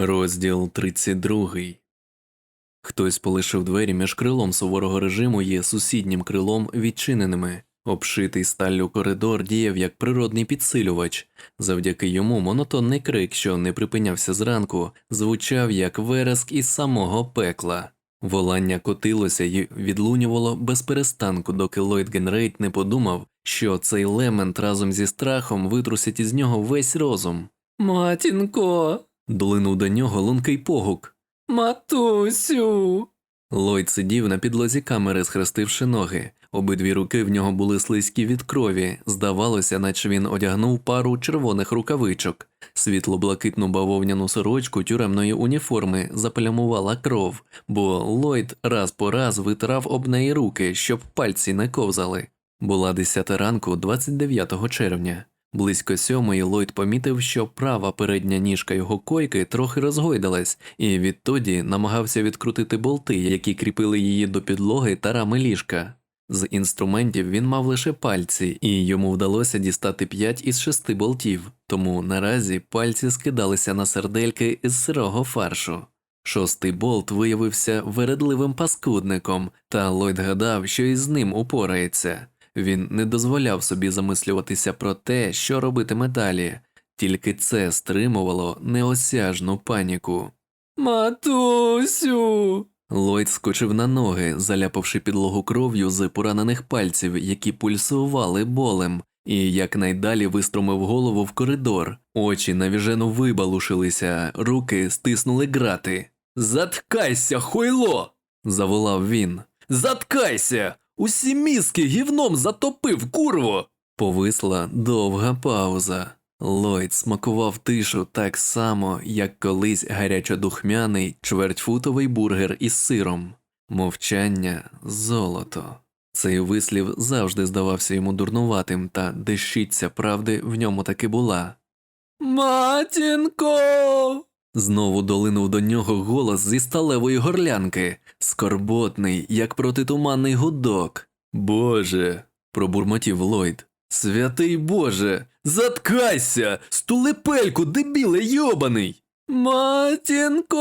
Розділ 32. Хтось полишив двері між крилом суворого режиму і сусіднім крилом відчиненими. Обшитий сталлю коридор діяв як природний підсилювач. Завдяки йому монотонний крик, що не припинявся зранку, звучав як вереск із самого пекла. Волання котилося і відлунювало без перестанку, доки Ллойд Генрейт не подумав, що цей лемент разом зі страхом витрусить із нього весь розум. Матінко. Долинув до нього лункий погук. Матусю. Ллойд сидів на підлозі камери, схрестивши ноги. Обидві руки в нього були слизькі від крові. Здавалося, наче він одягнув пару червоних рукавичок. Світло-блакитну бавовняну сорочку тюремної уніформи заплямувала кров, бо Ллойд раз по раз витирав об неї руки, щоб пальці не ковзали. Була 10 ранку, 29 червня. Близько сьомої Ллойд помітив, що права передня ніжка його койки трохи розгойдалась, і відтоді намагався відкрутити болти, які кріпили її до підлоги та рами ліжка. З інструментів він мав лише пальці, і йому вдалося дістати п'ять із шести болтів, тому наразі пальці скидалися на сердельки із сирого фаршу. Шостий болт виявився вередливим паскудником, та Ллойд гадав, що із ним упорається. Він не дозволяв собі замислюватися про те, що робитиме далі, тільки це стримувало неосяжну паніку. Матусю. Ллойд скочив на ноги, заляпавши підлогу кров'ю з поранених пальців, які пульсували болем, і якнайдалі виструмив голову в коридор. Очі навіжено вибалушилися, руки стиснули грати. Заткайся, хойло. заволав він. Заткайся! Усі мізки гівном затопив, курво. Повисла довга пауза. Ллойд смакував тишу так само, як колись гарячодухмяний чвертьфутовий бургер із сиром. Мовчання золото. Цей вислів завжди здавався йому дурнуватим, та дещиця правди в ньому таки була. Матінко. Знову долинув до нього голос зі сталевої горлянки, скорботний, як протитуманний гудок. Боже. пробурмотів Ллойд. Святий Боже, заткайся! Стулепельку, дебіле йобаний! Матінко.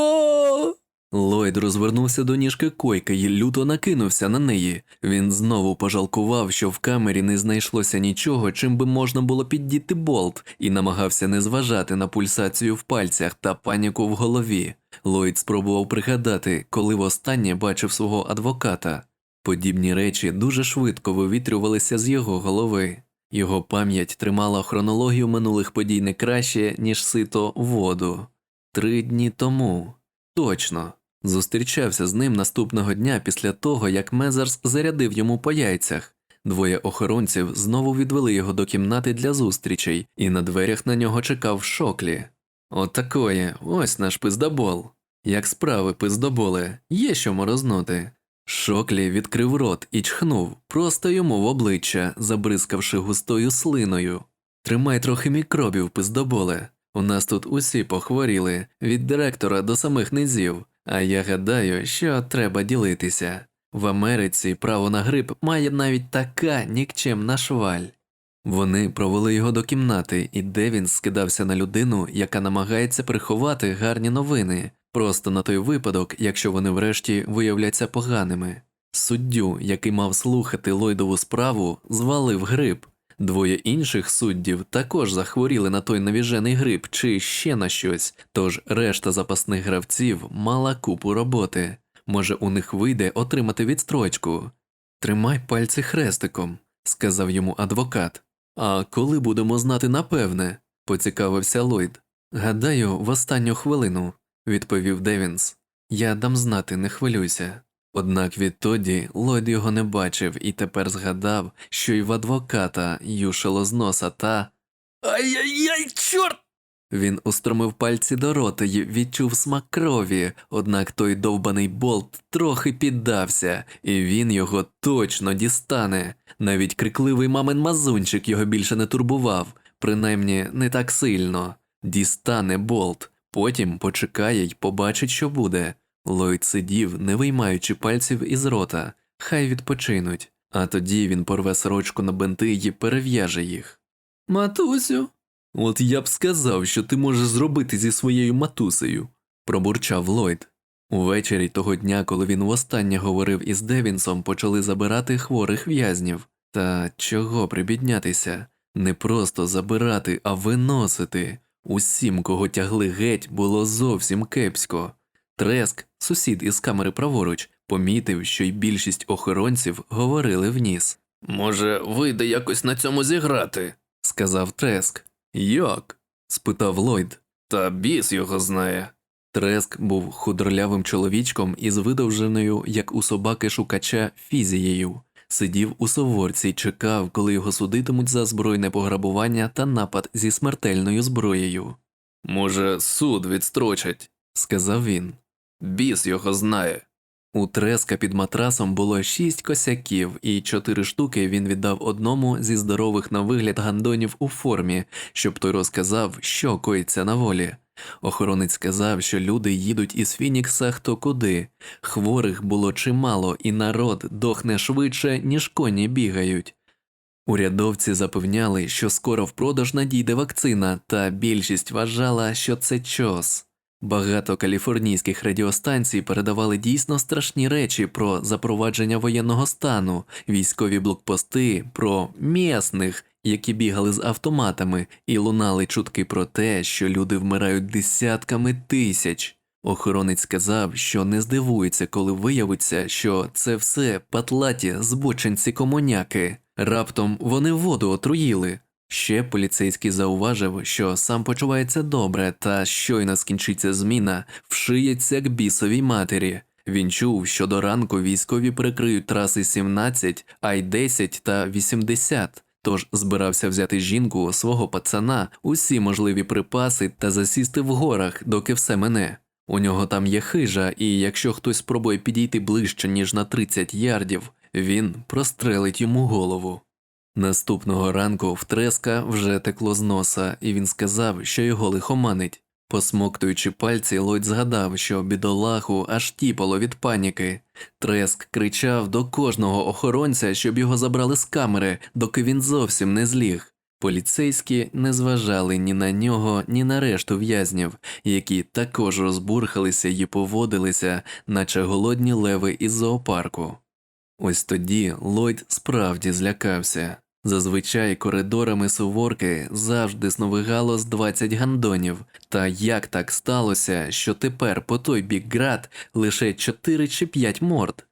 Ллойд розвернувся до ніжки койки і люто накинувся на неї. Він знову пожалкував, що в камері не знайшлося нічого, чим би можна було піддіти болт, і намагався не зважати на пульсацію в пальцях та паніку в голові. Ллойд спробував пригадати, коли востаннє бачив свого адвоката. Подібні речі дуже швидко вивітрювалися з його голови. Його пам'ять тримала хронологію минулих подій не краще, ніж сито воду. Три дні тому. Точно. Зустрічався з ним наступного дня після того, як Мезерс зарядив йому по яйцях. Двоє охоронців знову відвели його до кімнати для зустрічей, і на дверях на нього чекав шоклі. Отакої, ось наш пиздобол. Як справи, пиздоболе, є що морознути. Шоклі відкрив рот і чхнув, просто йому в обличчя, забризкавши густою слиною. Тримай трохи мікробів, пиздоболе. У нас тут усі похворіли, від директора до самих низів, а я гадаю, що треба ділитися. В Америці право на грип має навіть така нікчемна шваль. Вони провели його до кімнати, і Девін скидався на людину, яка намагається приховати гарні новини, просто на той випадок, якщо вони врешті виявляться поганими. Суддю, який мав слухати Ллойдову справу, звалив грип. Двоє інших суддів також захворіли на той навіжений грип чи ще на щось, тож решта запасних гравців мала купу роботи. Може, у них вийде отримати відстрочку. Тримай пальці хрестиком, сказав йому адвокат. А коли будемо знати напевне? поцікавився Ллойд. Гадаю, в останню хвилину, відповів Девінс. Я дам знати, не хвилюйся. Однак відтоді Ллойд його не бачив і тепер згадав, що й в адвоката юшило з носа та. Ай-яй-яй, чорт! Він устромив пальці до рота й відчув смак крові, однак той довбаний болт трохи піддався, і він його точно дістане. Навіть крикливий мамин мазунчик його більше не турбував, принаймні не так сильно. Дістане болт, потім почекає й побачить, що буде. Ллойд сидів, не виймаючи пальців із рота, хай відпочинуть, а тоді він порве сорочку на бинти й перев'яже їх. Матусю, от я б сказав, що ти можеш зробити зі своєю матусею. пробурчав Ллойд. Увечері того дня, коли він востаннє говорив із Девінсом, почали забирати хворих в'язнів. Та чого прибіднятися? Не просто забирати, а виносити. Усім, кого тягли геть, було зовсім кепсько. Треск, сусід із камери праворуч, помітив, що й більшість охоронців говорили в ніс. Може, вийде якось на цьому зіграти? сказав Треск. Як? спитав Ллойд. Та біс його знає. Треск був худорлявим чоловічком із видовженою, як у собаки шукача, фізією. Сидів у суворці й чекав, коли його судитимуть за збройне пограбування та напад зі смертельною зброєю. Може, суд відстрочать, сказав він. Біс його знає. У треска під матрасом було шість косяків, і чотири штуки він віддав одному зі здорових на вигляд гандонів у формі, щоб той розказав, що коїться на волі. Охоронець сказав, що люди їдуть із Фінікса хто куди. Хворих було чимало, і народ дохне швидше, ніж коні бігають. Урядовці запевняли, що скоро в продаж надійде вакцина, та більшість вважала, що це чос. Багато каліфорнійських радіостанцій передавали дійсно страшні речі про запровадження воєнного стану, військові блокпости, про місних, які бігали з автоматами, і лунали чутки про те, що люди вмирають десятками тисяч. Охоронець сказав, що не здивується, коли виявиться, що це все патлаті збочинці комуняки. Раптом вони воду отруїли. Ще поліцейський зауважив, що сам почувається добре, та щойно скінчиться зміна, вшиється к бісовій матері. Він чув, що до ранку військові перекриють траси 17, ай 10 та 80, тож збирався взяти жінку, свого пацана, усі можливі припаси та засісти в горах, доки все мине. У нього там є хижа, і якщо хтось спробує підійти ближче, ніж на 30 ярдів, він прострелить йому голову. Наступного ранку в треска вже текло з носа, і він сказав, що його лихоманить. Посмоктуючи пальці, Лойд згадав, що бідолаху аж тіпало від паніки. Треск кричав до кожного охоронця, щоб його забрали з камери, доки він зовсім не зліг. Поліцейські не зважали ні на нього, ні на решту в'язнів, які також розбурхалися і поводилися, наче голодні леви із зоопарку. Ось тоді Ллойд справді злякався. Зазвичай коридорами суворки завжди сновигало з 20 гандонів, та як так сталося, що тепер по той бік град лише 4 чи 5 морд?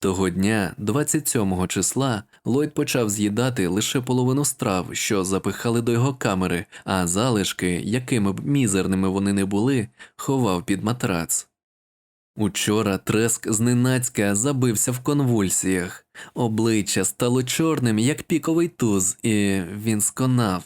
Того дня, 27 числа, Ллойд почав з'їдати лише половину страв, що запихали до його камери, а залишки, якими б мізерними вони не були, ховав під матрац. Учора треск зненацька забився в конвульсіях, обличчя стало чорним, як піковий туз, і він сконав.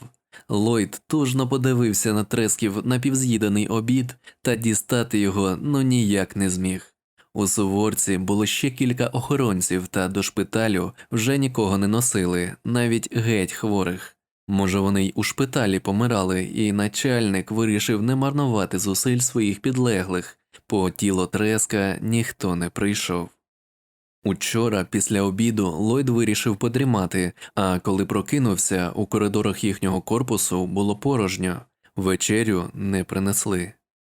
Ллойд тужно подивився на тресків напівз'їданий обід, та дістати його ну ніяк не зміг. У суворці було ще кілька охоронців, та до шпиталю вже нікого не носили, навіть геть хворих. Може, вони й у шпиталі помирали, і начальник вирішив не марнувати зусиль своїх підлеглих, по тіло треска ніхто не прийшов. Учора після обіду Ллойд вирішив подрімати, а коли прокинувся, у коридорах їхнього корпусу було порожньо, вечерю не принесли.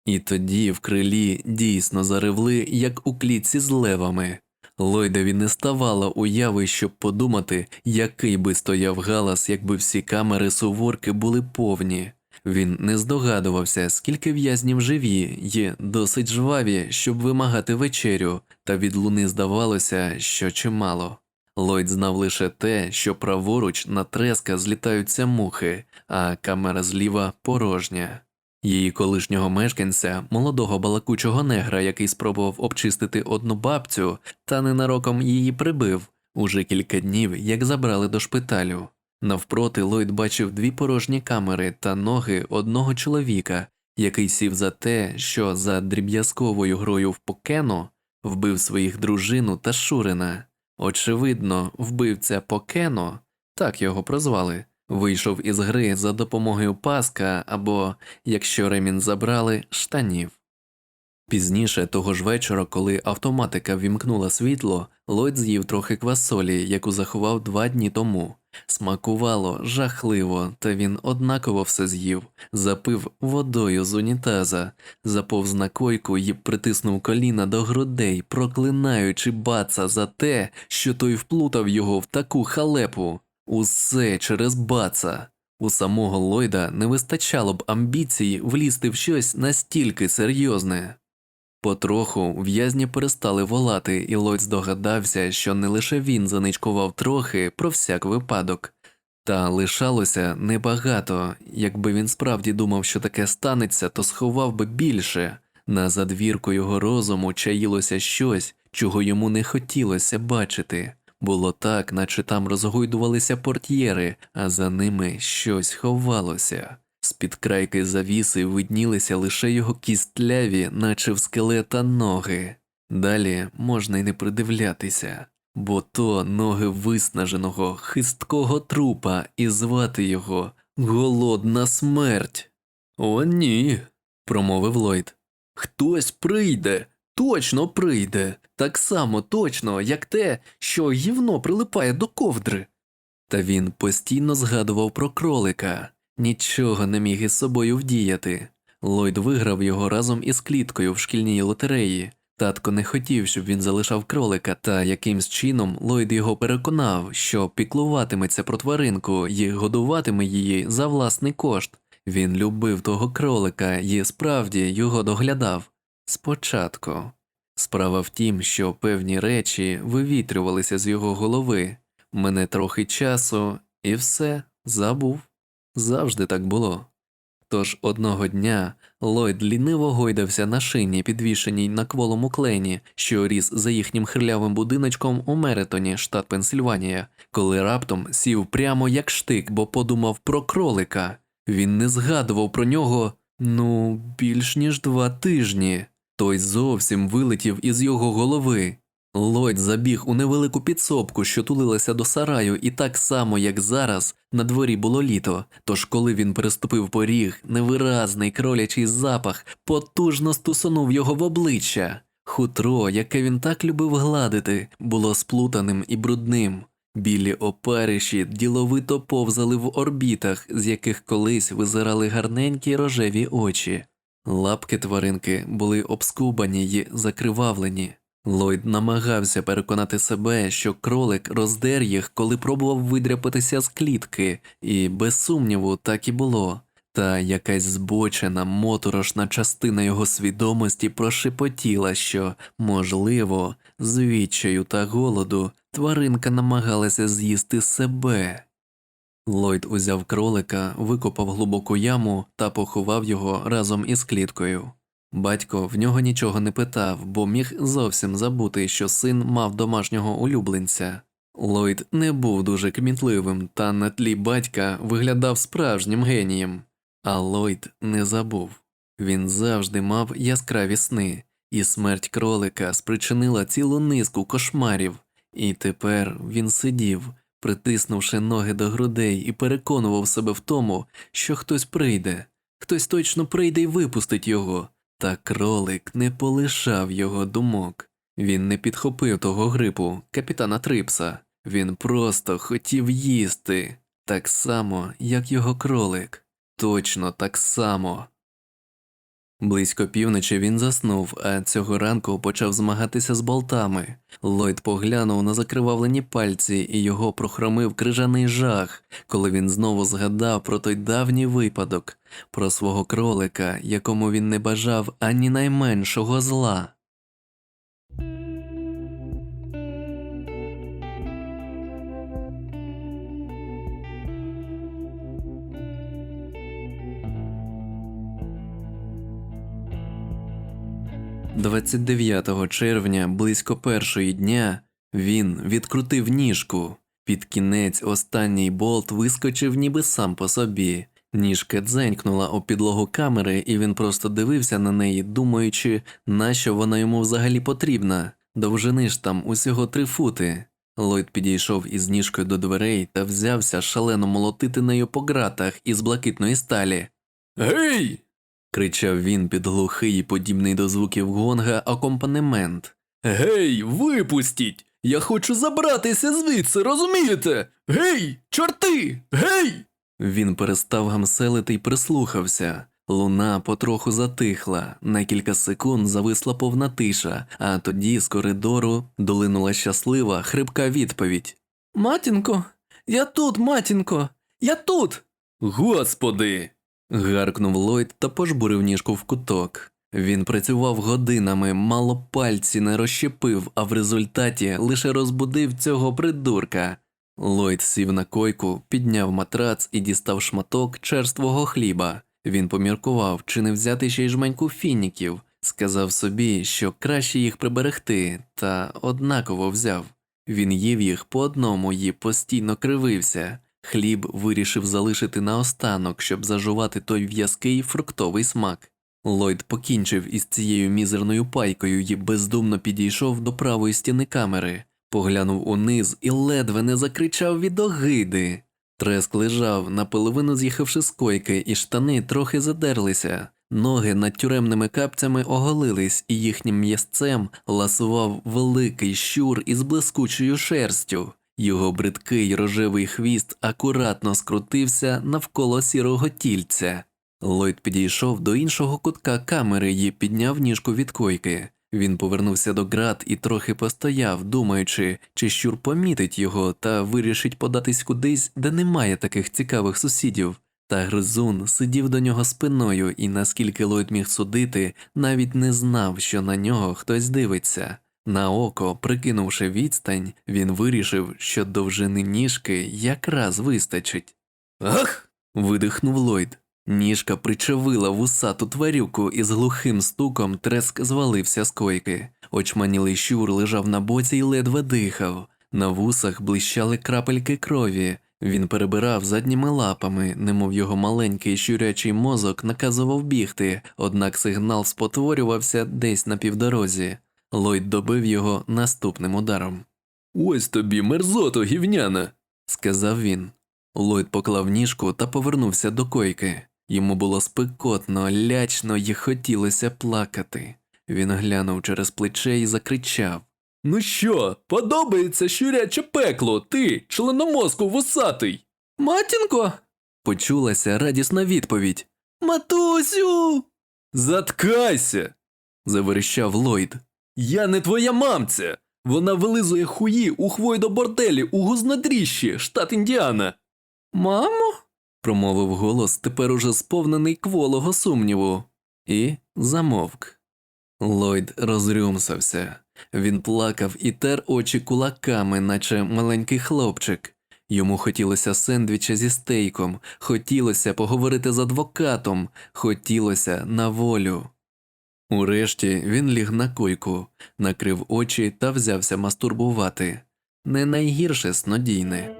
І тоді в крилі дійсно заревли, як у клітці з левами. Ллойдові не ставало уяви, щоб подумати, який би стояв галас, якби всі камери суворки були повні. Він не здогадувався, скільки в'язнів живі є досить жваві, щоб вимагати вечерю, та від луни здавалося, що чимало. Ллойд знав лише те, що праворуч на треска злітаються мухи, а камера зліва порожня. Її колишнього мешканця, молодого балакучого негра, який спробував обчистити одну бабцю, та ненароком її прибив, уже кілька днів як забрали до шпиталю. Навпроти Ллойд бачив дві порожні камери та ноги одного чоловіка, який сів за те, що за дріб'язковою грою в покено вбив своїх дружину та Шурина. Очевидно, вбивця Покено, так його прозвали, вийшов із гри за допомогою паска або, якщо ремін забрали, штанів. Пізніше того ж вечора, коли автоматика вімкнула світло, Ллойд з'їв трохи квасолі, яку заховав два дні тому. Смакувало жахливо, та він однаково все з'їв, запив водою з унітаза, заповз на койку і притиснув коліна до грудей, проклинаючи баца за те, що той вплутав його в таку халепу. Усе через баца. У самого Ллойда не вистачало б амбіції влізти в щось настільки серйозне. Потроху в'язні перестали волати, і Ллойд здогадався, що не лише він заничкував трохи про всяк випадок. Та лишалося небагато. Якби він справді думав, що таке станеться, то сховав би більше. На задвірку його розуму чаїлося щось, чого йому не хотілося бачити. Було так, наче там розгойдувалися портьєри, а за ними щось ховалося. З-під крайки завіси виднілися лише його кістляві, наче в скелета ноги. Далі можна й не придивлятися, бо то ноги виснаженого, хисткого трупа, і звати його Голодна смерть. О, ні, промовив Ллойд. Хтось прийде, точно прийде, так само точно, як те, що гівно прилипає до ковдри. Та він постійно згадував про кролика, нічого не міг із собою вдіяти. Ллойд виграв його разом із кліткою в шкільній лотереї. Татко не хотів, щоб він залишав кролика, та якимсь чином Ллойд його переконав, що піклуватиметься про тваринку і годуватиме її за власний кошт. Він любив того кролика і справді його доглядав. Спочатку. Справа в тім, що певні речі вивітрювалися з його голови. Мене трохи часу, і все забув. Завжди так було. Тож одного дня Ллойд ліниво гойдався на шині, підвішеній на кволому клені, що ріс за їхнім хирлявим будиночком у Меретоні, штат Пенсильванія, коли раптом сів прямо як штик, бо подумав про кролика. Він не згадував про нього ну більш ніж два тижні. Той зовсім вилетів із його голови. Ллойд забіг у невелику підсобку, що тулилася до сараю, і так само, як зараз, на дворі було літо. Тож, коли він переступив поріг, невиразний кролячий запах потужно стусонув його в обличчя. Хутро, яке він так любив гладити, було сплутаним і брудним. Білі опариші діловито повзали в орбітах, з яких колись визирали гарненькі рожеві очі. Лапки тваринки були обскубані й закривавлені. Ллойд намагався переконати себе, що кролик роздер їх, коли пробував видряпатися з клітки, і без сумніву так і було. Та якась збочена, моторошна частина його свідомості прошепотіла, що, можливо, з відчаю та голоду тваринка намагалася з'їсти себе. Ллойд узяв кролика, викопав глибоку яму та поховав його разом із кліткою. Батько в нього нічого не питав, бо міг зовсім забути, що син мав домашнього улюбленця. Ллойд не був дуже кмітливим, та на тлі батька виглядав справжнім генієм. А Ллойд не забув. Він завжди мав яскраві сни, і смерть кролика спричинила цілу низку кошмарів, і тепер він сидів, притиснувши ноги до грудей, і переконував себе в тому, що хтось прийде, хтось точно прийде і випустить його. Та кролик не полишав його думок. Він не підхопив того грипу, капітана Трипса. Він просто хотів їсти, так само, як його кролик. Точно так само. Близько півночі він заснув, а цього ранку почав змагатися з болтами. Ллойд поглянув на закривавлені пальці і його прохромив крижаний жах, коли він знову згадав про той давній випадок, про свого кролика, якому він не бажав ані найменшого зла. – 29 червня, близько першої дня, він відкрутив ніжку. Під кінець останній болт вискочив ніби сам по собі. Ніжка дзенькнула у підлогу камери, і він просто дивився на неї, думаючи, нащо вона йому взагалі потрібна. Довжини ж там усього три фути. Ллойд підійшов із ніжкою до дверей та взявся шалено молотити нею по ґратах із блакитної сталі. Гей! Кричав він під глухий, подібний до звуків гонга акомпанемент. Гей, випустіть! Я хочу забратися звідси, розумієте? Гей, чорти! Гей! Він перестав гамселити й прислухався. Луна потроху затихла, на кілька секунд зависла повна тиша, а тоді з коридору долинула щаслива, хрипка відповідь. Матінко, я тут, матінко, я тут. Господи. Гаркнув Ллойд та пожбурив ніжку в куток. Він працював годинами, мало пальці не розщепив, а в результаті лише розбудив цього придурка. Ллойд сів на койку, підняв матрац і дістав шматок черствого хліба. Він поміркував, чи не взяти ще й жменьку фініків, сказав собі, що краще їх приберегти, та однаково взяв. Він їв їх по одному і постійно кривився. Хліб вирішив залишити наостанок, щоб зажувати той в'язкий фруктовий смак. Ллойд покінчив із цією мізерною пайкою і бездумно підійшов до правої стіни камери, поглянув униз і ледве не закричав від огиди. Треск лежав, наполовину з'їхавши з койки, і штани трохи задерлися. Ноги над тюремними капцями оголились, і їхнім м'ясцем ласував великий щур із блискучою шерстю. Його бридкий рожевий хвіст акуратно скрутився навколо сірого тільця. Ллойд підійшов до іншого кутка камери і підняв ніжку від койки. Він повернувся до град і трохи постояв, думаючи, чи щур помітить його та вирішить податись кудись, де немає таких цікавих сусідів. Та гризун сидів до нього спиною і, наскільки Ллойд міг судити, навіть не знав, що на нього хтось дивиться. На око, прикинувши відстань, він вирішив, що довжини ніжки якраз вистачить. Ах. видихнув Ллойд. Ніжка причавила вусату тварюку і з глухим стуком треск звалився з койки. Очманілий щур лежав на боці і ледве дихав. На вусах блищали крапельки крові. Він перебирав задніми лапами, немов його маленький щурячий мозок наказував бігти, однак сигнал спотворювався десь на півдорозі. Ллойд добив його наступним ударом. Ось тобі, мерзото гівняна, сказав він. Ллойд поклав ніжку та повернувся до койки. Йому було спекотно, лячно і хотілося плакати. Він глянув через плече і закричав Ну що, подобається щуряче пекло, ти, членомозку вусатий? Матінко. почулася радісна відповідь. Матусю. Заткайся. заверещав Ллойд. Я не твоя мамця. Вона вилизує хуї у хвойдоборделі у гузнодріщі, штат Індіана. Мамо? промовив голос, тепер уже сповнений кволого сумніву, і замовк. Ллойд розрюмсався. Він плакав і тер очі кулаками, наче маленький хлопчик. Йому хотілося сендвіча зі стейком, хотілося поговорити з адвокатом, хотілося на волю. Урешті він ліг на койку, накрив очі та взявся мастурбувати. Не найгірше снодійне.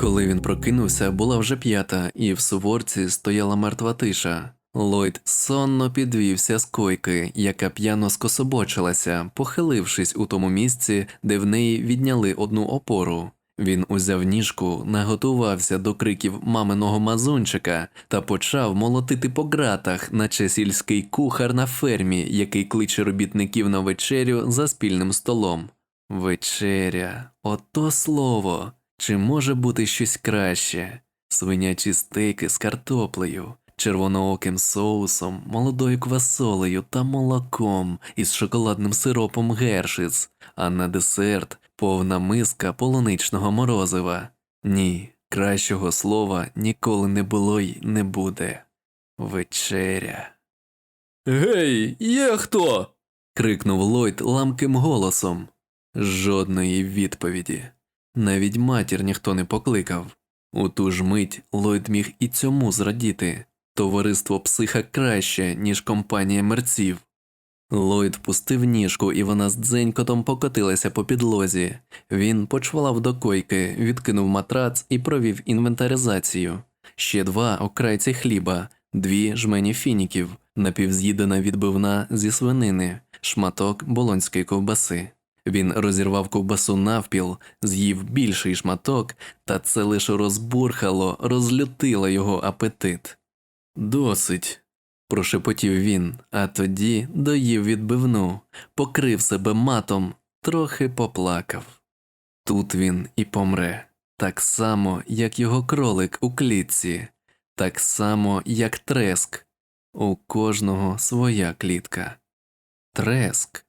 Коли він прокинувся, була вже п'ята, і в суворці стояла мертва тиша. Ллойд сонно підвівся з койки, яка п'яно скособочилася, похилившись у тому місці, де в неї відняли одну опору. Він узяв ніжку, наготувався до криків маминого мазунчика та почав молотити по ґратах, наче сільський кухар на фермі, який кличе робітників на вечерю за спільним столом. Вечеря, ото слово. Чи може бути щось краще? Свинячі стейки з картоплею, червонооким соусом, молодою квасолею та молоком із шоколадним сиропом гершиц, а на десерт повна миска полуничного морозива. Ні, кращого слова ніколи не було й не буде. Вечеря. Гей, є хто? крикнув Ллойд ламким голосом. Жодної відповіді. Навіть матір ніхто не покликав. У ту ж мить Ллойд міг і цьому зрадіти товариство психа краще, ніж компанія мерців. Ллойд впустив ніжку, і вона з дзенькотом покотилася по підлозі. Він почвалав до койки, відкинув матрац і провів інвентаризацію. Ще два окрайці хліба, дві жмені фініків, напівз'їдена відбивна зі свинини, шматок болонської ковбаси. Він розірвав ковбасу навпіл, з'їв більший шматок, та це лише розбурхало, розлютило його апетит. Досить. прошепотів він, а тоді доїв відбивну, покрив себе матом, трохи поплакав. Тут він і помре, так само, як його кролик у клітці, так само, як треск. У кожного своя клітка. Треск.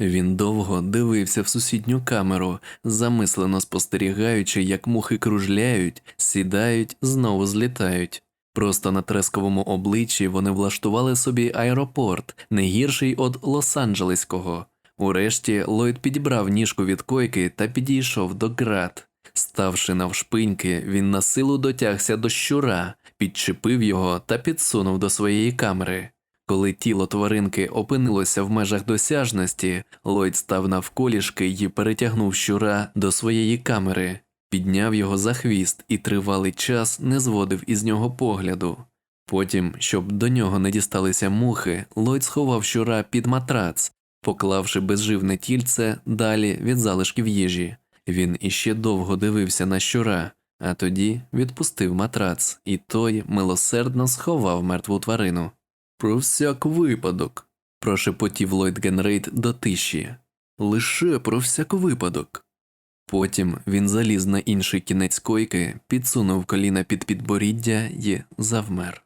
Він довго дивився в сусідню камеру, замислено спостерігаючи, як мухи кружляють, сідають, знову злітають. Просто на тресковому обличчі вони влаштували собі аеропорт, не гірший від Лос-Анджелеського. Урешті Ллойд підібрав ніжку від койки та підійшов до ґрат. Ставши навшпиньки, він на силу дотягся до щура, підчепив його та підсунув до своєї камери. Коли тіло тваринки опинилося в межах досяжності, Ллойд став навколішки і перетягнув щура до своєї камери, підняв його за хвіст і тривалий час не зводив із нього погляду. Потім, щоб до нього не дісталися мухи, Ллойд сховав щура під матрац, поклавши безживне тільце далі від залишків їжі. Він іще довго дивився на щура, а тоді відпустив матрац, і той милосердно сховав мертву тварину. Про всяк випадок, прошепотів Ллойд Генрейт до тиші. Лише про всяк випадок. Потім він заліз на інший кінець койки, підсунув коліна під підборіддя і завмер.